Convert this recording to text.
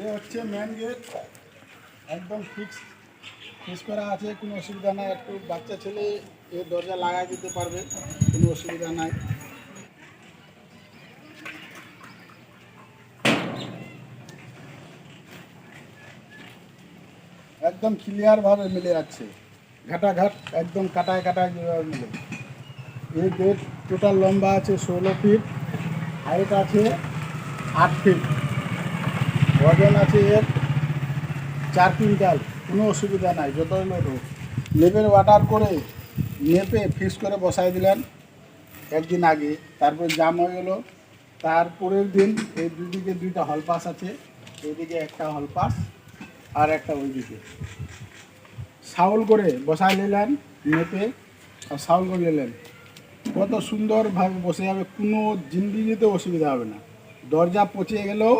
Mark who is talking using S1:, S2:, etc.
S1: এ হচ্ছে main gate একদম fix fix করা আছে, কোনো অসুবিধা নাই। একটু বাচ্চা ছেলে, এ দরজা লাগাই দিতে পারবে, কোনো অসুবিধা নাই। একদম ক্লিয়ারভাবে মিলে যাচ্ছে। ঘাটাঘাট, একদম কাটায় কাটায় মিলে। এই গেট টোটাল লম্বা আছে, ষোলো ফিট হাইট আছে আট ফিট। ওজন আছে এর চার কুইন্টাল, কোনো অসুবিধা নাই, যতই হোক। লেবেল ওয়াটার করে নেপে ফিক্স করে বসাই দিলেন একদিন আগে। তারপর জাম হয়ে গেলো। তারপরের দিন এই দুদিকে দুইটা হল পাস আছে। এইদিকে একটা হল পাস আর একটা ওইদিকে। সাউল করে বসাই নিলেন নেপে আর সাউল করে নিলেন। কত সুন্দরভাবে বসে যাবে, কোনো জিন্দিগিতে অসুবিধা হবে না। দরজা পচে গেলেও